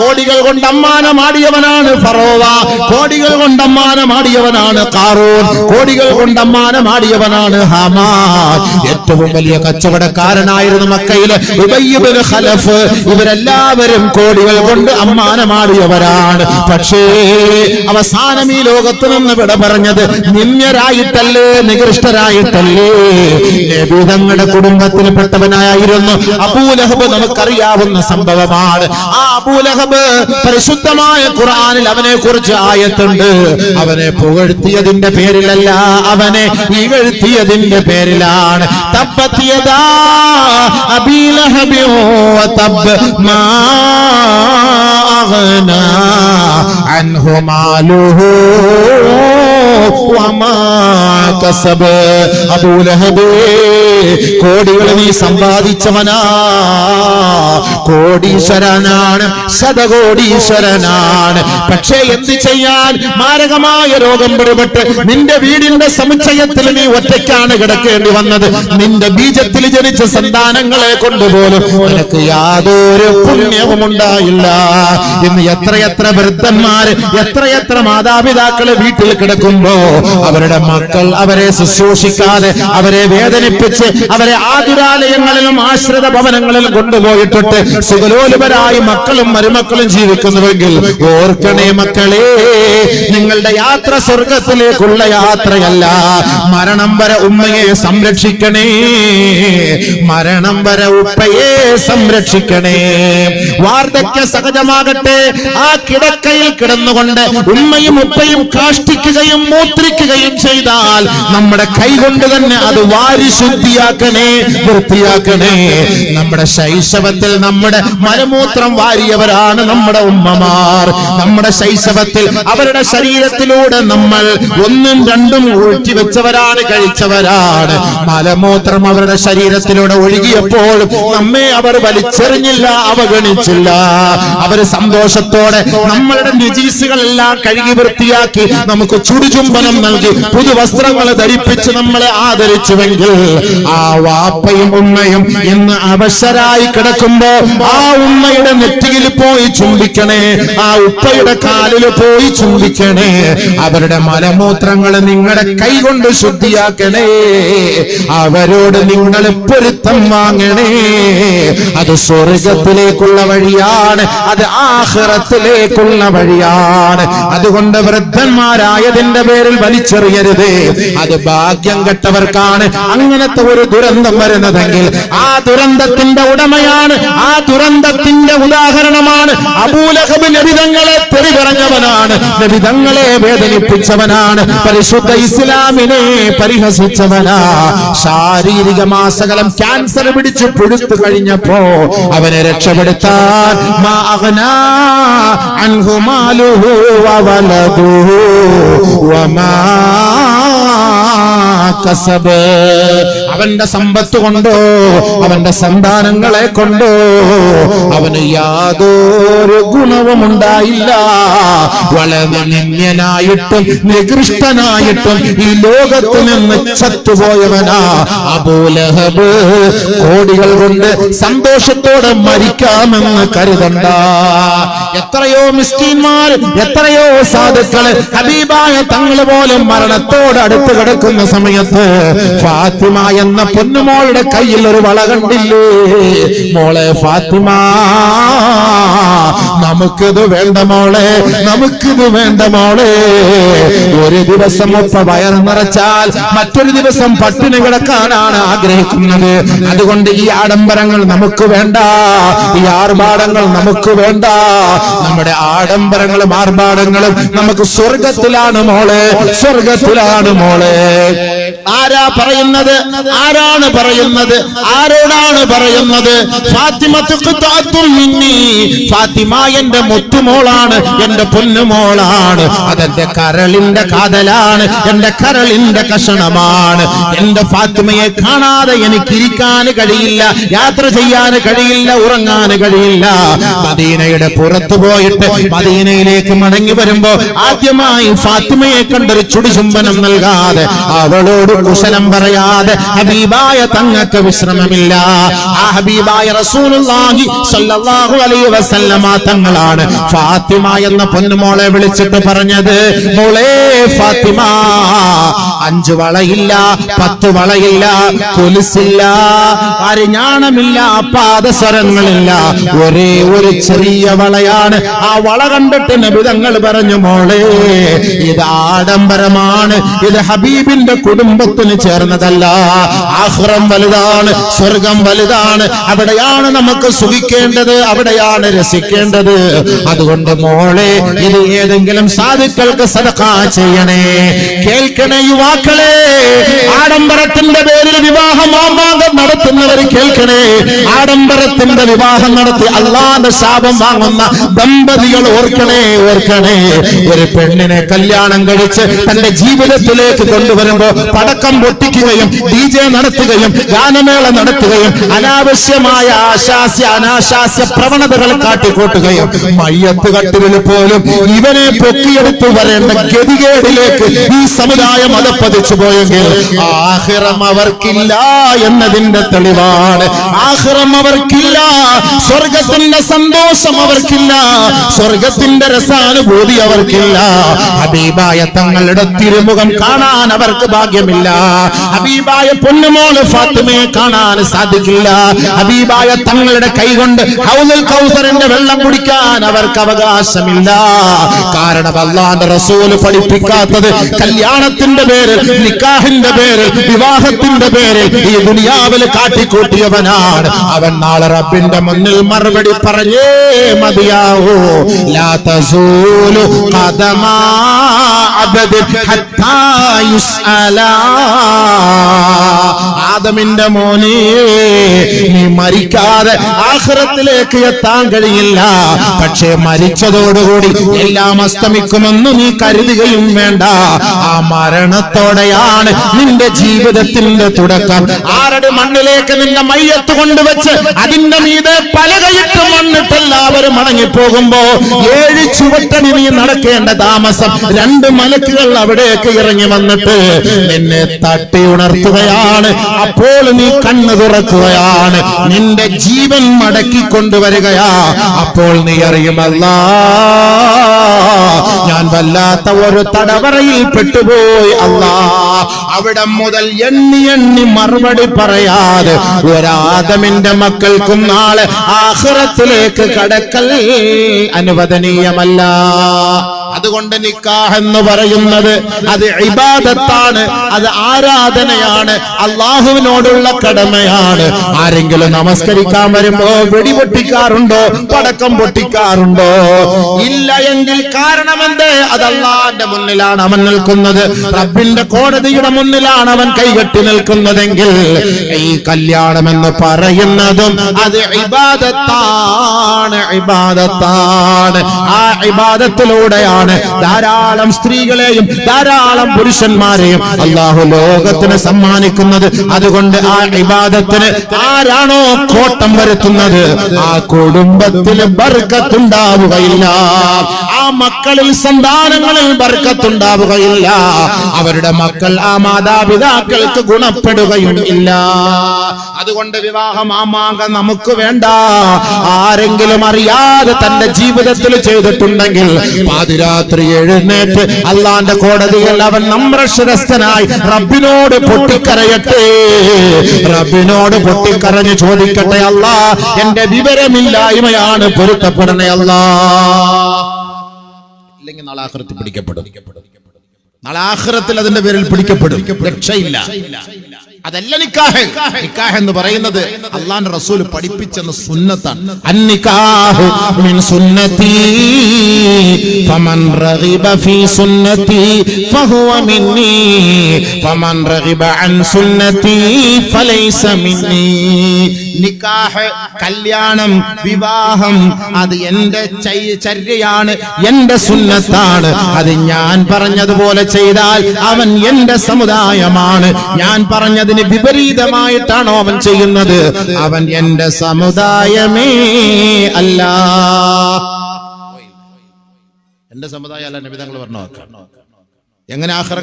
കോടികൾ കൊണ്ട് അമ്മാനമാടിയവനാണ് ഫറോവ. കോടികൾ കൊണ്ട് അമ്മാനമാടിയവനാണ് കാറൂൻ. കോടികൾ കൊണ്ട് അമ്മാനമാടിയവനാണ് ഹമാ ഏറ്റവും വലിയ കച്ചവടക്കാരനായിരുന്നു മക്കയിലെ ഖലഫ്. ഇവരെല്ലാവരും കോടികൾ കൊണ്ട് അമ്മാനമാടിയവരാണ്. പക്ഷേ അവസാനം ഈ ലോകത്ത് നിന്ന് വിട പറഞ്ഞത് നിന്യരായിട്ടല്ലേ നികൃഷ്ടരായിട്ടല്ലേ? തങ്ങളുടെ കുടുംബത്തിൽ പെട്ടവനായിരുന്നു അബൂലഹബ് നമുക്കറിയാവുന്ന സംഭവമാണ്. ആ അബൂലഹബ് സാഹിബ് പരിശുദ്ധമായ ഖുർആനിൽ അവനെ കുറിച്ച് ആയത്തുണ്ട്. അവനെ പുകഴ്ത്തിയതിന്റെ പേരിലല്ല അവനെ ഇകഴ്ത്തിയതിന്റെ പേരിലാണ്. തബ് മാ അൻഹു മാലുഹു കോടികൾ നീ സമ്പാദിച്ചവനാ. കോടീശ്വരനാണ്. ശതകോടീശ്വരനാണ് പക്ഷേ എന്ത് ചെയ്യാൻ മാരകമായ രോഗം പിടിപെട്ട് നിന്റെ വീടിന്റെ സമുച്ചയത്തിൽ നീ ഒറ്റയ്ക്കാണ് കിടക്കേണ്ടി വന്നത്. നിന്റെ ബീജത്തിൽ ജനിച്ച സന്താനങ്ങളെ കൊണ്ടുപോലും നിനക്ക് യാതൊരു പുണ്യവും ഉണ്ടായില്ല. ഇന്ന് എത്രയെത്ര വൃദ്ധന്മാര് എത്രയെത്ര മാതാപിതാക്കൾ വീട്ടിൽ കിടക്കുമ്പോ അവരുടെ മക്കൾ അവരെ ശുശ്രൂഷിക്കാതെ അവരെ വേദനിപ്പിച്ച് അവരെ ആതുരാലയങ്ങളിലും ആശ്രിത ഭവനങ്ങളിലും കൊണ്ടുപോയിട്ടിട്ട് സുഖലോലുപരായി മക്കളും മരുമക്കളും ജീവിക്കുന്നുവെങ്കിൽ ഓർക്കണേ മക്കളെ നിങ്ങളുടെ യാത്ര സ്വർഗത്തിലേക്കുള്ള യാത്രയല്ല. മരണം വരെ ഉമ്മയെ സംരക്ഷിക്കണേ. മരണം വരെ ഉപ്പയെ സംരക്ഷിക്കണേ. വാർദ്ധക്യ സഹജമാകട്ടെ. ആ കിടക്കയിൽ കിടന്നുകൊണ്ട് ഉമ്മയും ഉപ്പയും കാഷ്ടിക്കുകയും മൂത്രിക്കുകയും ചെയ്താൽ നമ്മുടെ കൈകൊണ്ട് തന്നെ അത് വാരി ശുദ്ധിയാക്കണേ വൃത്തിയാക്കണേ. നമ്മുടെ ശൈശവത്തിൽ നമ്മുടെ മലമൂത്രം വാരിയവരാണ് നമ്മുടെ ഉമ്മമാർ. നമ്മുടെ ശൈശവത്തിൽ അവരുടെ ശരീരത്തിലൂടെ നമ്മൾ ഒന്നും രണ്ടും ഊറ്റി വെച്ചവരാണ് കഴിച്ചവരാണ്. മലമൂത്രം അവരുടെ ശരീരത്തിലൂടെ ഒഴുകിയപ്പോൾ നമ്മെ അവർ വലിച്ചെറിഞ്ഞില്ല അവഗണിച്ചില്ല. അവർ സന്തോഷത്തോടെ നമ്മളുടെ നിജീസുകളെല്ലാം കഴുകി വൃത്തിയാക്കി നമുക്ക് ചുടുചുംബനം നൽകി പുതുവസ്ത്രങ്ങൾ ധരിപ്പിച്ച് നമ്മളെ ആദരിച്ചുവെങ്കിൽ ആ വാപ്പയും ഉമ്മയും ഇന്ന് അവശരായി കിടക്കുമ്പോ ആ ഉമ്മയുടെ നെറ്റിയിൽ പോയി ചുംബിക്കണേ. ആ ഉപ്പയുടെ കാലിൽ പോയി ചുംബിക്കണേ. അവരുടെ മലമൂത്രങ്ങൾ നിങ്ങളുടെ കൈകൊണ്ട് ശുദ്ധിയാക്കണേ. അവരോട് നിങ്ങൾ പൊരുത്തം വാങ്ങണേ. അത് സ്വർഗത്തിലേക്കുള്ള വഴിയാണ്. അത് ആഹ്റത്തിലേക്കുള്ള വഴിയാണ്. അതുകൊണ്ട് വൃദ്ധന്മാരായതിന്റെ പേരിൽ വലിച്ചെറിയരുത്. അത് ഭാഗ്യം കെട്ടവർക്കാണ് അങ്ങനത്തെ ഒരു ദുരന്തം വരുന്നതെങ്കിൽ ആ ദുരന്തത്തിന്റെ ഉടമയാണ് ആ ദുരന്തത്തിന്റെ ഉദാഹരണമാണ് അബൂലഹബ് നബിതങ്ങളെ തെറി പറഞ്ഞവനാണ് നബിതങ്ങളെ വേദനിപ്പിച്ചവനാണ്. പരിശുദ്ധ ഇസ്ലാമിനെ പരിഹസിച്ചവനാ. ശാരീരിക മാസകലം ക്യാൻസർ പിടിച്ച് പുഴുത്തു കഴിഞ്ഞപ്പോ അവനെ രക്ഷപ്പെടുത്താൻ കസബ്. അവന്റെ സമ്പത്ത് കൊണ്ടോ അവന്റെ സന്താനങ്ങളെ കൊണ്ടോ അവന് യാതൊരു ഗുണവും ഉണ്ടായില്ല. വളരെ നിന്യനായിട്ടും നികൃഷ്ടനായിട്ടും ഈ ലോകത്ത് നിന്ന് ചത്തുപോയവനാ അബൂലഹബ്. കോടികൾ കൊണ്ട് സന്തോഷത്തോടെ മരിക്കാമെന്ന് കരുതണ്ട. എത്രയോ മിസ്റ്റീന്മാർ എത്രയോ സാധുക്കൾ ഹബീബായ തങ്ങൾ പോലും മരണത്തോട് അടുത്ത് കിടക്കുന്ന സമയത്ത് ഫാത്തിമ എന്ന പൊന്നുമോളുടെ കയ്യിൽ ഒരു വള കണ്ടില്ലേ? മോളെ ഫാത്തിമ നമുക്കിത് വേണ്ട മോളെ നമുക്കിത് വേണ്ട മോളെ. ഒരു ദിവസം ഒപ്പ വയറ് നിറച്ചാൽ മറ്റൊരു ദിവസം പട്ടിണി കിടക്കാനാണ് ആഗ്രഹിക്കുന്നത്. അതുകൊണ്ട് ഈ ആഡംബരങ്ങൾ നമുക്ക് വേണ്ട. ഈ ആർഭാടങ്ങൾ നമുക്ക് വേണ്ട. നമ്മുടെ ആഡംബരങ്ങളും ആർഭാടങ്ങളും നമുക്ക് സ്വർഗത്തിലാണ് മോളെ സ്വർഗത്തിലാണ് മോളെ. ആരാ പറയുന്നത്? ആരാണ് പറയുന്നത്? ആരോടാണ് പറയുന്നത്. ഫാത്തിമ എന്റെ മുത്തുമോളാണ് എന്റെ പൊന്നുമോളാണ്. അതെന്റെ കരളിന്റെ കാതലാണ് എന്റെ കരളിന്റെ കഷണമാണ്. എന്റെ ഫാത്തിമയെ കാണാതെ എനിക്ക് ഇരിക്കാൻ കഴിയില്ല യാത്ര ചെയ്യാൻ കഴിയില്ല ഉറങ്ങാൻ കഴിയില്ല. മദീനയുടെ പുറത്തു പോയിട്ട് മദീനയിലേക്ക് മടങ്ങി വരുമ്പോ ആദ്യമായി ഫാത്തിമയെ കണ്ടൊരു ചുടിചുംബനം നൽകാതെ അവളോട് കുശലം പറയാതെ ഹബീബായ തങ്ങൾക്ക് വിശ്രമമില്ല. ആ ഹബീബായ റസൂലുള്ളാഹി സ്വല്ലല്ലാഹു അലൈഹി വസല്ലമ തങ്ങളാണ്. ഫാത്തിമ എന്ന പൊന്നുമോളെ വിളിച്ചിട്ട് പറഞ്ഞത് മോളെ ഫാത്തിമ അഞ്ചു വളയില്ല പത്ത് വളയില്ല കൊലുസില്ല അരിഞ്ഞാണമില്ല പാദസ്വരങ്ങളില്ല ഒരേ ഒരു ചെറിയ വളയാണ്. ആ വള കണ്ടിട്ട് നബിതങ്ങൾ പറഞ്ഞു മോളെ ഇത് ആഡംബരമാണ്. ഇത് ഹബീബിന്റെ കുടുംബത്തിന് ചേർന്നതല്ല. ആഹ്റം വലുതാണ് സ്വർഗം വലുതാണ്. അവിടെയാണ് നമുക്ക് സുഖിക്കേണ്ടത് അവിടെയാണ് രസിക്കേണ്ടത്. അതുകൊണ്ട് മോളെ ഇത് ഏതെങ്കിലും സാധുക്കൾക്ക് സദക്ക ചെയ്യണേ. കേൾക്കണേ യുവാക്കളെ. ആഡംബരത്തിന്റെ പേരിൽ വിവാഹം മാമാങ്കം നടത്തുന്നവർ കേൾക്കണേ. ആഡംബരത്തിന്റെ വിവാഹം നടത്തി അള്ളാന്റെ ശാപം വാങ്ങുന്ന ദമ്പതികൾ ഓർക്കണേ ഓർക്കണേ. ഒരു പെണ്ണിനെ കല്യാണം കഴിച്ച് തന്റെ ജീവിതത്തിലേക്ക് കൊണ്ടുവരുമ്പോ പടക്കം പൊട്ടിക്കുകയും ഡി ജെ നടത്തുകയും ഗാനമേള നടത്തുകയും അനാവശ്യമായ ആശാസ്യ അനാശാസ്യ പ്രവണതകൾ കാട്ടിക്കൂട്ടുകയും മയ്യത്ത് കട്ടിലിൽ പോലും ഇവനെ പൊക്കിയെടുത്തു വരേണ്ട ഗതികേടിലേക്ക് ഈ സമുദായം അതപ്പതിച്ചു പോയെങ്കിൽ ആഹിറം അവർക്കില്ല എന്നതിന്റെ തെളിവാണ്. ആഹിറം അവർക്കില്ല സ്വർഗത്തിന്റെ സന്തോഷം അവർക്കില്ല സ്വർഗത്തിന്റെ രസാനുഭൂതി അവർക്കില്ല. ഹബീബായ തങ്ങളുടെ തിരുമുഖം കാണാൻ അവർക്ക് ഭാഗ്യമില്ല. ഹബീബായ പൊന്നുമോൾ ഫാത്തിമയെ കാണാൻ സാധിക്കില്ല. ഹബീബായ തങ്ങളുടെ കൈകൊണ്ട് ഹൗലുൽ കൗസറിന്റെ വെള്ളം കുടിക്കാൻ അവർക്ക് അവകാശമില്ല. കാരണം അള്ളാന്റെ റസൂൽ പഠിപ്പിക്കാത്തത് കല്യാണത്തിന്റെ പേരിൽ നിക്കാഹിന്റെ പേരിൽ വിവാഹത്തിന്റെ പേരിൽ ഈ ദുനിയാവിൽ കാട്ടിക്കൂട്ടിയവനാണ്. അവൻ നാളെ റബ്ബിന്റെ മുന്നിൽ മറുപടി പറഞ്ഞേ മതിയാവൂ. ലാ തസൂലു ഖദമാ ഹത്തായുസ് ഹത്താ യുസ്അലാ. ആദമിന്റെ മോനെ നീ മരിക്കാതെ ആഹ്റത്തിലേക്ക് എത്താൻ കഴിയില്ല. പക്ഷേ മരിച്ചതോടുകൂടി എല്ലാം അസ്തമിക്കുമെന്ന് നീ കരുതുകയും വേണ്ട. ആ മരണത്തോടെയാണ് നിന്റെ ജീവിതത്തിന്റെ തുടക്കം. ആരുടെ മണ്ണിലേക്ക് നിന്റെ മയ്യത്ത് കൊണ്ടുവച്ച് അതിന്റെ മീതെ പലകയിട്ട് മണ്ണിട്ട് എല്ലാവരും മടങ്ങിപ്പോകുമ്പോ ഏഴ് ചുവട്ടണി നീ നടക്കേണ്ട താമസം രണ്ട് മലക്കുകൾ അവിടേക്ക് ഇറങ്ങി വന്നിട്ട് തട്ടി ഉണർത്തുകയാണ്. അപ്പോൾ നീ കണ്ണു തുറക്കുകയാണ്. നിന്റെ ജീവൻ മടക്കി കൊണ്ടുവരികയാ. അപ്പോൾ നീ അറിയുമല്ല ഞാൻ വല്ലാത്ത ഒരു തടവറയിൽ പെട്ടുപോയി അല്ല. അവിടെ മുതൽ എണ്ണി എണ്ണി മറുപടി പറയാതെ ഒരാദമിന്റെ മക്കൾക്കും നാളെ ആഹ്റത്തിലേക്ക് കടക്കൽ അനുവദനീയമല്ല. അതുകൊണ്ട് നിക്കാഹ് എന്ന് പറയുന്നത് അത് ഇബാദത്താണ് അത് ആരാധനയാണ് അള്ളാഹുവിനോടുള്ള കടമയാണ്. ആരെങ്കിലും നമസ്കരിക്കാൻ വരുമ്പോ വെടി പൊട്ടിക്കാറുണ്ടോ പടക്കം പൊട്ടിക്കാറുണ്ടോ? ഇല്ല എങ്കിൽ കാരണമെന്ത്? അത് അള്ളാന്റെ മുന്നിലാണ് അവൻ നിൽക്കുന്നത്. റബ്ബിന്റെ കോടതിയുടെ മുന്നിലാണ് അവൻ കൈകെട്ടി നിൽക്കുന്നതെങ്കിൽ ഈ കല്യാണം എന്ന് പറയുന്നതും അത് ഇബാദത്താണ് ഇബാദത്താണ്. ആ ഇബാദത്തിലൂടെയാണ് ധാരാളം സ്ത്രീകളെയും ധാരാളം പുരുഷന്മാരെയും അള്ളാഹു ലോകത്തിന് സമ്മാനിക്കുന്നത്. അതുകൊണ്ട് ആ വിവാദത്തിന് ആരാണോ കോട്ടം വരുത്തുന്നത്? ആ കുടുംബത്തിന് ബർക്കത്തുണ്ടാവുകയില്ല. മക്കളിൽ സന്താനങ്ങളിൽ ബർക്കത്തുണ്ടാവുകയില്ല. അവരുടെ മക്കൾ ആ മാതാപിതാക്കൾക്ക് ഗുണപ്പെടുകയും ഇല്ല. അതുകൊണ്ട് വിവാഹം ആമാങ്കം നമുക്ക് വേണ്ട. ആരെങ്കിലും അറിയാതെ തന്റെ ജീവിതത്തിൽ ചെയ്തിട്ടുണ്ടെങ്കിൽ പാതിരാത്രി എഴുന്നേറ്റ് അള്ളാന്റെ കോടതിയിൽ അവൻ നമ്രശ്രസ്തനായി റബ്ബിനോട് പൊട്ടിക്കരയട്ടെ. റബ്ബിനോട് പൊട്ടിക്കരഞ്ഞ് ചോദിക്കട്ടെ അല്ല എന്റെ വിവരമില്ലായ്മയാണ് പൊരുത്തപ്പെടണേ അല്ല ഇല്ലെങ്കിൽ നാളെ ആഖിറത്തിൽ പിടിക്കപ്പെടും. നാളെ ആഖിറത്തിൽ അതിന്റെ പേരിൽ പിടിക്കപ്പെടും. രക്ഷയില്ല. അതല്ല നിക്കാഹ്. നിക്കാഹ്. എന്ന് പറയുന്നത് അള്ളാന്റെ റസൂൽ പഠിപ്പിച്ചെന്ന സുന്നത്താണ്. അന്നിക്കാഹു മിൻ സുന്നതി ഫമൻ റഗിബ ഫീ സുന്നതി ഫഹുവ മിന്നി ഫമൻ റഗിബ അൻ സുന്നതി ഫലൈസ മിന്നി നിക്കാഹ് കല്യാണം വിവാഹം അത് എന്റെ ചര്യയാണ് എന്റെ സുന്നത്താണ്. അത് ഞാൻ പറഞ്ഞതുപോലെ ചെയ്താൽ അവൻ എന്റെ സമുദായമാണ്. ഞാൻ പറഞ്ഞതിന് വിപരീതമായിട്ടാണോ അവൻ ചെയ്യുന്നത്. അവൻ എന്റെ സമുദായമേ അല്ല. എന്റെ സമുദായം അല്ല നിമിതങ്ങൾ പറഞ്ഞു എങ്ങനെ ആഹ്റം